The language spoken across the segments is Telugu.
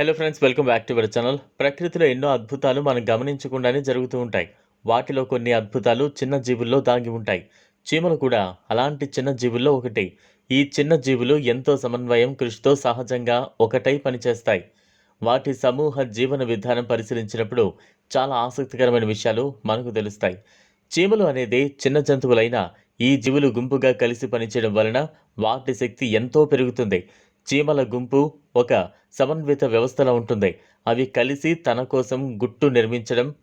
Hello friends welcome back to our channel ప్రకృతిలో ఎన్నో అద్భుతాలు మనం గమనించకుండానే జరుగుతూ ఉంటాయి. వాటిలో కొన్ని అద్భుతాలు చిన్న జీవుల్లో దాగి ఉంటాయి. చీమలు కూడా అలాంటి చిన్న జీవుల్లో ఒకటి. ఈ చిన్న జీవులు ఎంతో సమన్వయం కృషితో సహజంగా ఒకటై పనిచేస్తాయి. వాటి సమూహ జీవన విధానం పరిశీలించినప్పుడు చాలా ఆసక్తికరమైన విషయాలు మనకు తెలుస్తాయి. చీమలు అనేది చిన్న జంతువులైన ఈ జీవులు గుంపుగా కలిసి పనిచేయడం వలన వాటి శక్తి ఎంతో పెరుగుతుంది. చీమల గుంపు ఒక సమన్విత వ్యవస్థలో ఉంటుంది. అవి కలిసి తన కోసం గుట్టు నిర్మించడం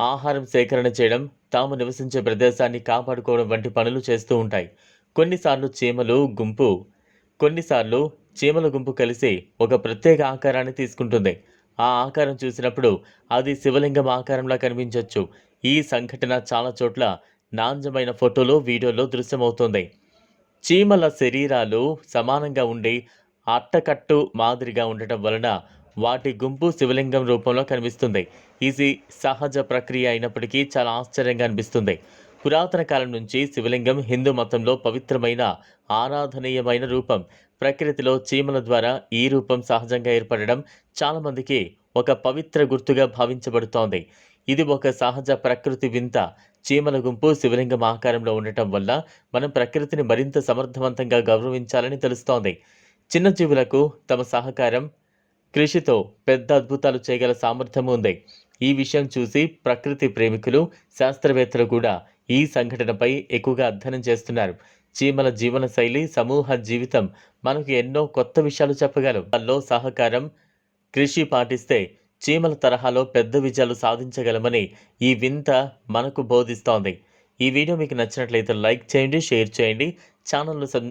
ఆహారం సేకరణ చేయడం తాము నివసించే ప్రదేశాన్ని కాపాడుకోవడం వంటి పనులు చేస్తూ ఉంటాయి. కొన్నిసార్లు చీమలు గుంపు కొన్నిసార్లు చీమల గుంపు కలిసి ఒక ప్రత్యేక ఆకారాన్ని తీసుకుంటుంది. ఆ ఆకారం చూసినప్పుడు అది శివలింగం ఆకారంలా కనిపించవచ్చు ఈ సంఘటన చాలా చోట్ల నాణ్యమైన ఫోటోలు వీడియోలో దృశ్యమవుతుంది. చీమల శరీరాలు సమానంగా ఉండి అట్టకట్టు మాదిరిగా ఉండటం వలన వాటి గుంపు శివలింగం రూపంలో కనిపిస్తుంది. ఇది సహజ ప్రక్రియ అయినప్పటికీ చాలా ఆశ్చర్యంగా అనిపిస్తుంది. పురాతన కాలం నుంచి శివలింగం హిందూ మతంలో పవిత్రమైన ఆరాధనీయమైన రూపం. ప్రకృతిలో చీమల ద్వారా ఈ రూపం సహజంగా ఏర్పడడం చాలామందికి ఒక పవిత్ర గుర్తుగా భావించబడుతోంది. ఇది ఒక సహజ ప్రకృతి వింత. చీమల గుంపు శివలింగం ఆకారంలో ఉండటం వల్ల మనం ప్రకృతిని మరింత సమర్థవంతంగా గౌరవించాలని తెలుస్తోంది. చిన్న జీవులకు తమ సహకారం కృషితో పెద్ద అద్భుతాలు చేయగల సామర్థ్యం ఉంది. ఈ విషయం చూసి ప్రకృతి ప్రేమికులు శాస్త్రవేత్తలు కూడా ఈ సంఘటనపై ఎక్కువగా అధ్యయనం చేస్తున్నారు. చీమల జీవన శైలి సమూహ జీవితం మనకు ఎన్నో కొత్త విషయాలు చెప్పగలవు. వాళ్ళలో సహకారం కృషి పాటిస్తే చీమల తరహాలో పెద్ద విజయాలు సాధించగలమని ఈ వింత మనకు బోధిస్తోంది. ఈ వీడియో మీకు నచ్చినట్లయితే లైక్ చేయండి షేర్ చేయండి. ఛానల్ను సబ్